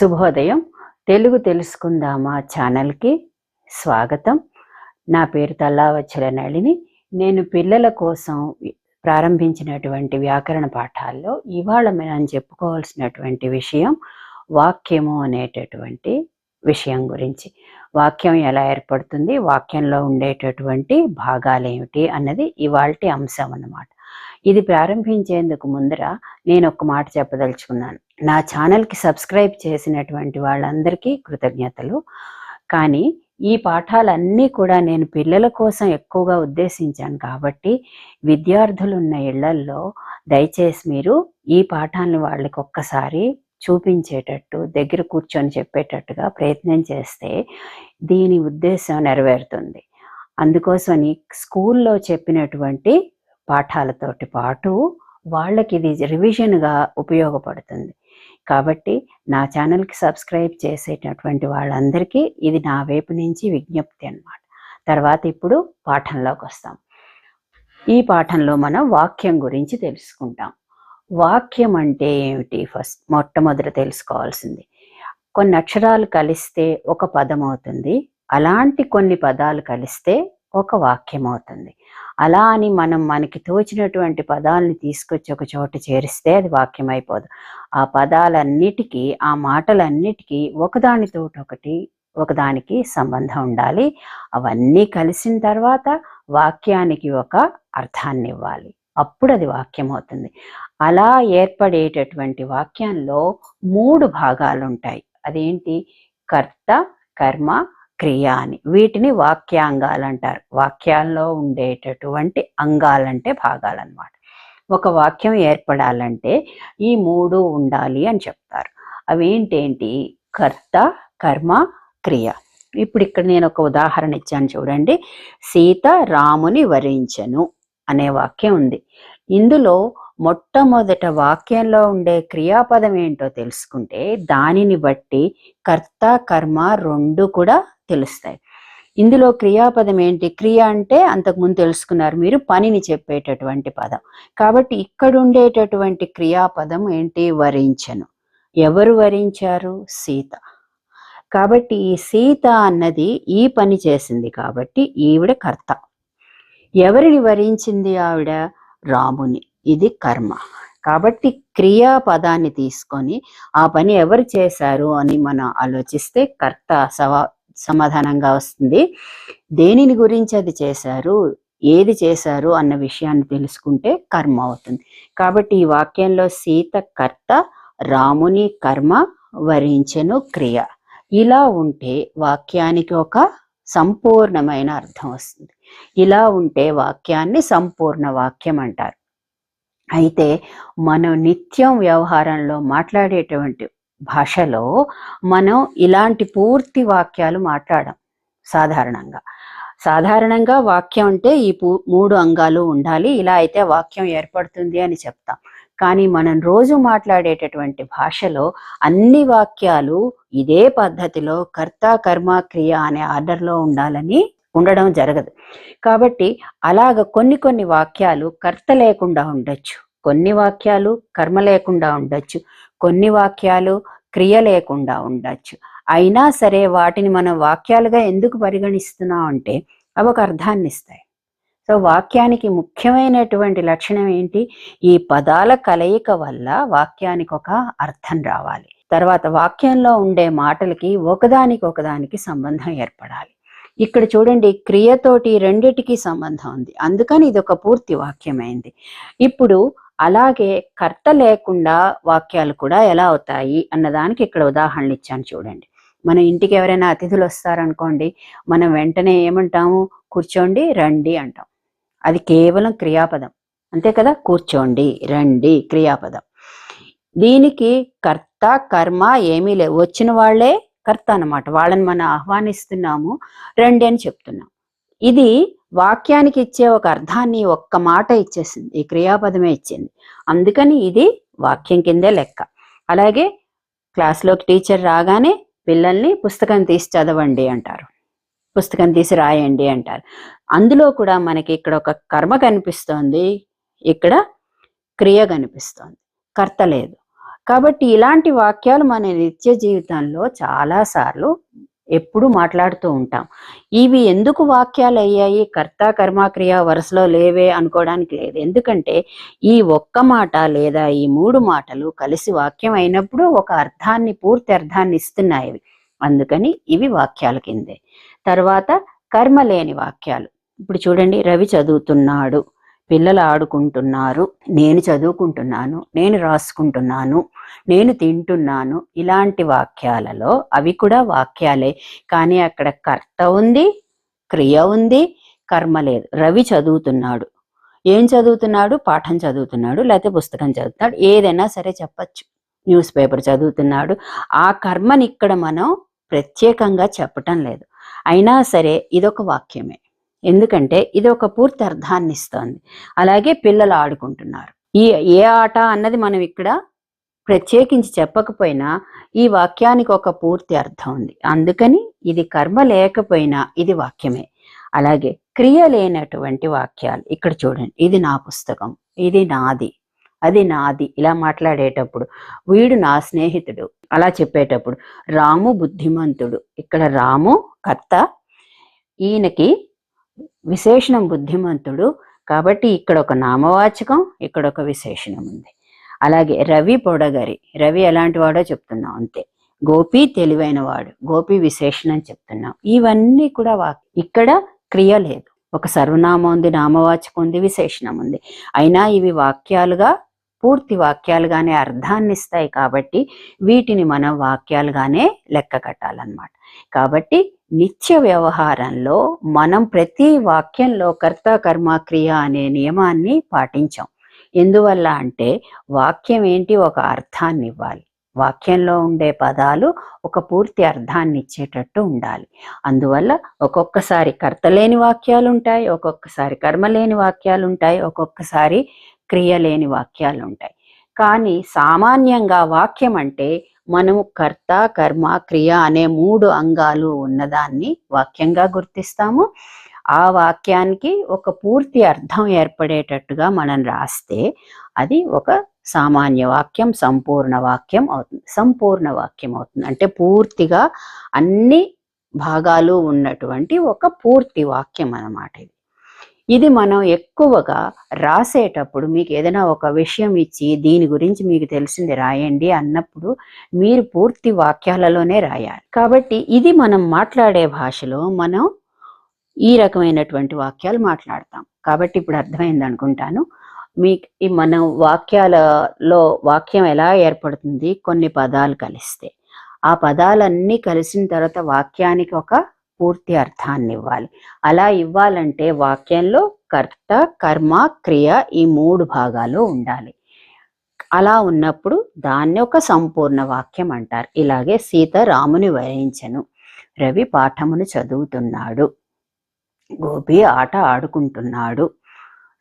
శుభోదయం. తెలుగు తెలుసుకుందామా ఛానల్కి స్వాగతం. నా పేరు తల్లావచ్చల నళిని నేను పిల్లల కోసం ప్రారంభించినటువంటి వ్యాకరణ పాఠాల్లో ఇవాళ మనం చెప్పుకోవాల్సినటువంటి విషయం వాక్యము అనేటటువంటి విషయం గురించి. వాక్యం ఎలా ఏర్పడుతుంది? వాక్యంలో ఉండేటటువంటి భాగాలు ఏమిటి అన్నది ఇవాళ అంశం అన్నమాట. ఇది ప్రారంభించేందుకు ముందర నేను ఒక మాట చెప్పదలుచుకున్నాను. నా ఛానల్కి సబ్స్క్రైబ్ చేసినటువంటి వాళ్ళందరికీ కృతజ్ఞతలు. కానీ ఈ పాఠాలన్నీ కూడా నేను పిల్లల కోసం ఎక్కువగా ఉద్దేశించాను కాబట్టి విద్యార్థులు ఉన్న ఇళ్ళల్లో దయచేసి మీరు ఈ పాఠాలను వాళ్ళకి ఒక్కసారి చూపించేటట్టు దగ్గర కూర్చొని చెప్పేటట్టుగా ప్రయత్నం చేస్తే దీని ఉద్దేశం నెరవేరుతుంది. అందుకోసమని స్కూల్లో చెప్పినటువంటి పాఠాలతోటి పాటు వాళ్ళకి ఇది రివిజన్గా ఉపయోగపడుతుంది. కాబట్టి నా ఛానల్కి సబ్స్క్రైబ్ చేసేటటువంటి వాళ్ళందరికీ ఇది నా వైపు నుంచి విజ్ఞప్తి అన్నమాట. తర్వాత ఇప్పుడు పాఠంలోకి వస్తాం. ఈ పాఠంలో మనం వాక్యం గురించి తెలుసుకుంటాం. వాక్యం అంటే ఏమిటి? ఫస్ట్ మొట్టమొదట తెలుసుకోవాల్సింది. కొన్ని అక్షరాలు కలిస్తే ఒక పదం అవుతుంది. అలాంటి కొన్ని పదాలు కలిస్తే ఒక వాక్యం అవుతుంది అలా అని మనం మనకి తోచినటువంటి పదాలని తీసుకొచ్చి ఒక చోట చేరిస్తే అది వాక్యం అయిపోదు ఆ పదాలన్నిటికీ ఆ మాటలన్నిటికీ ఒకదానితో ఒకటి ఒకదానికి సంబంధం ఉండాలి. అవన్నీ కలిసిన తర్వాత వాక్యానికి ఒక అర్థాన్ని ఇవ్వాలి. అప్పుడు అది వాక్యం అవుతుంది అలా ఏర్పడేటటువంటి వాక్యంలో మూడు భాగాలు ఉంటాయి అదేంటి? కర్త కర్మ క్రియ అని వీటిని వాక్యాంగాలు అంటారు వాక్యాల్లో ఉండేటటువంటి అంగాలంటే భాగాలన్నమాట. ఒక వాక్యం ఏర్పడాలంటే ఈ మూడు ఉండాలి అని చెప్తారు. అవేంటేంటి? కర్త కర్మ క్రియ. ఇప్పుడు ఇక్కడ నేను ఒక ఉదాహరణ ఇచ్చాను చూడండి. సీత రాముని వరించను అనే వాక్యం ఉంది. ఇందులో మొట్టమొదట వాక్యంలో ఉండే క్రియాపదం ఏంటో తెలుసుకుంటే దానిని బట్టి కర్త కర్మ రెండు కూడా తెలుస్తాయి. ఇందులో క్రియాపదం ఏంటి? క్రియ అంటే అంతకుముందు తెలుసుకున్నారు మీరు పనిని చెప్పేటటువంటి పదం. కాబట్టి ఇక్కడ ఉండేటటువంటి క్రియాపదం ఏంటి? వరించను. ఎవరు వరించారు? సీత. కాబట్టి ఈ సీత అన్నది ఈ పని చేసింది కాబట్టి ఈవిడ కర్త. ఎవరిని వరించింది ఆవిడ? రాముని. ఇది కర్మ. కాబట్టి క్రియా పదాన్ని తీసుకొని ఆ పని ఎవరు చేశారు అని మనం ఆలోచిస్తే కర్త సవా సమాధానంగా వస్తుంది. దేనిని గురించి అది చేశారు? ఏది చేశారు? అన్న విషయాన్ని తెలుసుకుంటే కర్మ అవుతుంది. కాబట్టి ఈ వాక్యంలో సీత కర్త రాముని కర్మ వరించెను క్రియ. ఇలా ఉంటే వాక్యానికి ఒక సంపూర్ణమైన అర్థం వస్తుంది. ఇలా ఉంటే వాక్యాన్ని సంపూర్ణ వాక్యం అంటారు. అయితే మనం నిత్యం వ్యవహారంలో మాట్లాడేటువంటి భాషలో మనం ఇలాంటి పూర్తి వాక్యాలు మాట్లాడం సాధారణంగా. సాధారణంగా వాక్యం అంటే ఈ పూ- మూడు అంగాలు ఉండాలి ఇలా అయితే వాక్యం ఏర్పడుతుంది అని చెప్తాం. కానీ మనం రోజు మాట్లాడేటటువంటి భాషలో అన్ని వాక్యాలు ఇదే పద్ధతిలో కర్త కర్మ క్రియ అనే ఆర్డర్లో ఉండాలని ఉండడం జరగదు. కాబట్టి అలాగ కొన్ని కొన్ని వాక్యాలు కర్త లేకుండా ఉండొచ్చు. కొన్ని వాక్యాలు కర్మ లేకుండా ఉండొచ్చు కొన్ని వాక్యాలు క్రియ లేకుండా ఉండొచ్చు. అయినా సరే వాటిని మనం వాక్యాలుగా ఎందుకు పరిగణిస్తున్నాం అంటే అవి ఒక అర్థాన్ని ఇస్తాయి. సో వాక్యానికి ముఖ్యమైనటువంటి లక్షణం ఏంటి? ఈ పదాల కలయిక వల్ల వాక్యానికి ఒక అర్థం రావాలి. తర్వాత వాక్యంలో ఉండే మాటలకి ఒకదానికి ఒకదానికి సంబంధం ఏర్పడాలి. ఇక్కడ చూడండి క్రియతోటి రెండిటికి సంబంధం ఉంది. అందుకని ఇది ఒక పూర్తి వాక్యమైంది. ఇప్పుడు అలాగే కర్త లేకుండా వాక్యాలు కూడా ఎలా అవుతాయి అన్నదానికి ఇక్కడ ఉదాహరణలు ఇచ్చాను చూడండి. మన ఇంటికి ఎవరైనా అతిథులు వస్తారనుకోండి మనం వెంటనే ఏమంటాము? కూర్చోండి రండి అంటాం. అది కేవలం క్రియాపదం. అంతే కదా? కూర్చోండి రండి క్రియాపదం. దీనికి కర్త కర్మ ఏమీ లేవు. వచ్చిన వాళ్ళే కర్త అన్నమాట. వాళ్ళని మనం ఆహ్వానిస్తున్నాము రండి అని చెప్తున్నాం. ఇది వాక్యానికి ఇచ్చే ఒక అర్థాన్ని ఒక్క మాట ఇచ్చేసింది ఈ క్రియాపదమే ఇచ్చింది. అందుకని ఇది వాక్యం కిందే లెక్క. అలాగే క్లాస్లోకి టీచర్ రాగానే పిల్లల్ని పుస్తకం తీసి చదవండి అంటారు. పుస్తకం తీసి రాయండి అంటారు. అందులో కూడా మనకి ఇక్కడ ఒక కర్మ కనిపిస్తోంది ఇక్కడ క్రియ కనిపిస్తోంది. కర్త లేదు. కాబట్టి ఇలాంటి వాక్యాలు మన నిత్య జీవితంలో చాలాసార్లు ఎప్పుడు మాట్లాడుతూ ఉంటాం. ఇవి ఎందుకు వాక్యాలు అయ్యాయి కర్త కర్మక్రియ వరుసలో లేవే అనుకోవడానికి లేదు. ఎందుకంటే ఈ ఒక్క మాట లేదా ఈ మూడు మాటలు కలిసి వాక్యం అయినప్పుడు ఒక అర్థాన్ని పూర్తి అర్థాన్ని ఇస్తున్నాయి అందుకని ఇవి వాక్యాల కిందే. తర్వాత కర్మ లేని వాక్యాలు. ఇప్పుడు చూడండి రవి చదువుతున్నాడు. పిల్లలు ఆడుకుంటున్నారు నేను చదువుకుంటున్నాను నేను రాసుకుంటున్నాను నేను తింటున్నాను ఇలాంటి వాక్యాలలో అవి కూడా వాక్యాలే. కానీ అక్కడ కర్త ఉంది క్రియ ఉంది కర్మ లేదు. రవి చదువుతున్నాడు. ఏం చదువుతున్నాడు? పాఠం చదువుతున్నాడు లేకపోతే పుస్తకం చదువుతున్నాడు. ఏదైనా సరే చెప్పచ్చు. న్యూస్ పేపర్ చదువుతున్నాడు. ఆ కర్మని ఇక్కడ మనం ప్రత్యేకంగా చెప్పటం లేదు. అయినా సరే ఇదొక వాక్యమే. ఎందుకంటే ఇది ఒక పూర్తి అర్థాన్ని ఇస్తోంది అలాగే పిల్లలు ఆడుకుంటున్నారు. ఈ ఏ ఆట అన్నది మనం ఇక్కడ ప్రత్యేకించి చెప్పకపోయినా ఈ వాక్యానికి ఒక పూర్తి అర్థం ఉంది. అందుకని ఇది కర్మ లేకపోయినా ఇది వాక్యమే. అలాగే క్రియ లేనటువంటి వాక్యాలు ఇక్కడ చూడండి. ఇది నా పుస్తకం. ఇది నాది. అది నాది. ఇలా మాట్లాడేటప్పుడు వీడు నా స్నేహితుడు. అలా చెప్పేటప్పుడు రాము బుద్ధిమంతుడు. ఇక్కడ రాము కర్త. ఈయనకి విశేషణం బుద్ధిమంతుడు కాబట్టి ఇక్కడ ఒక నామవాచకం ఇక్కడ ఒక విశేషణం ఉంది. అలాగే రవి పొడగరి రవి ఎలాంటి వాడో చెప్తున్నాం అంతే. గోపి తెలివైన వాడు గోపి విశేషణం చెప్తున్నాం. ఇవన్నీ కూడా వాక్ ఇక్కడ క్రియ లేదు. ఒక సర్వనామం ఉంది నామవాచకం ఉంది విశేషణం ఉంది. అయినా ఇవి వాక్యాలుగా పూర్తి వాక్యాలుగానే అర్థాన్ని ఇస్తాయి కాబట్టి వీటిని మనం వాక్యాలుగానే లెక్క కట్టాలన్నమాట. కాబట్టి నిత్య వ్యవహారంలో మనం ప్రతి వాక్యంలో కర్త కర్మ క్రియ అనే నియమాన్ని పాటించాం. ఎందువల్ల అంటే వాక్యం ఏంటి? ఒక అర్థాన్ని ఇవ్వాలి. వాక్యంలో ఉండే పదాలు ఒక పూర్తి అర్థాన్ని ఇచ్చేటట్టు ఉండాలి. అందువల్ల ఒక్కొక్కసారి కర్త లేని వాక్యాలు ఉంటాయి ఒక్కొక్కసారి కర్మ లేని వాక్యాలు ఉంటాయి ఒక్కొక్కసారి క్రియ లేని వాక్యాలు ఉంటాయి కానీ సామాన్యంగా వాక్యం అంటే మనము కర్త కర్మ క్రియ అనే మూడు అంగాలు ఉన్నదాన్ని వాక్యంగా గుర్తిస్తాము. ఆ వాక్యానికి ఒక పూర్తి అర్థం ఏర్పడేటట్టుగా మనం రాస్తే అది ఒక సామాన్య వాక్యం సంపూర్ణ వాక్యం అవుతుంది. సంపూర్ణ వాక్యం అవుతుంది. అంటే పూర్తిగా అన్ని భాగాలు ఉన్నటువంటి ఒక పూర్తి వాక్యం అన్నమాట ఇది. ఇది మనం ఎక్కువగా రాసేటప్పుడు మీకు ఏదైనా ఒక విషయం ఇచ్చి దీని గురించి మీకు తెలిసింది రాయండి అన్నప్పుడు మీరు పూర్తి వాక్యాలలోనే రాయాలి. కాబట్టి ఇది మనం మాట్లాడే భాషలో మనం ఈ రకమైనటువంటి వాక్యాలు మాట్లాడతాం. కాబట్టి ఇప్పుడు అర్థమైంది అనుకుంటాను. మీకు ఈ మనం వాక్యాలలో వాక్యం ఎలా ఏర్పడుతుంది? కొన్ని పదాలు కలిస్తే. ఆ పదాలన్నీ కలిసిన తర్వాత వాక్యానికి ఒక పూర్తి అర్థాన్ని ఇవ్వాలి. అలా ఇవ్వాలంటే వాక్యంలో కర్త కర్మ క్రియ ఈ మూడు భాగాలు ఉండాలి. అలా ఉన్నప్పుడు దాన్ని ఒక సంపూర్ణ వాక్యం అంటారు. ఇలాగే సీత రాముని వరించను. రవి పాఠమును చదువుతున్నాడు. గోపి ఆట ఆడుకుంటున్నాడు.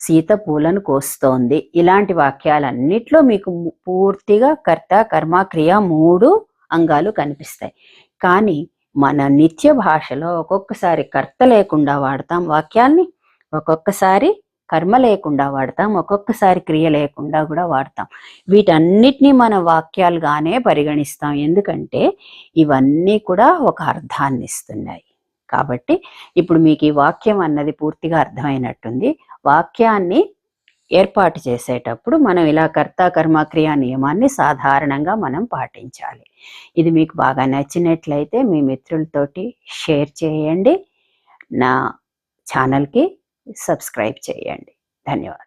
సీత పూలను కోస్తోంది. ఇలాంటి వాక్యాలన్నిట్లో మీకు పూర్తిగా కర్త కర్మ క్రియ మూడు అంగాలు కనిపిస్తాయి. కానీ మన నిత్య భాషలో ఒక్కొక్కసారి కర్త లేకుండా వాడతాం వాక్యాల్ని ఒక్కొక్కసారి కర్మ లేకుండా వాడతాం ఒక్కొక్కసారి క్రియ లేకుండా కూడా వాడతాం. వీటన్నిటినీ మన వాక్యాలుగానే పరిగణిస్తాం. ఎందుకంటే ఇవన్నీ కూడా ఒక అర్థాన్ని ఇస్తున్నాయి. కాబట్టి ఇప్పుడు మీకు ఈ వాక్యం అన్నది పూర్తిగా అర్థమైనట్టుంది. వాక్యాన్ని ఏర్పాటు చేసేటప్పుడు మనం ఇలా కర్త కర్మక్రియ నియమాన్ని సాధారణంగా మనం పాటించాలి. ఇది మీకు బాగా నచ్చినట్లయితే మీ మిత్రులతోటి షేర్ చేయండి. నా ఛానల్కి సబ్స్క్రైబ్ చేయండి. ధన్యవాదాలు.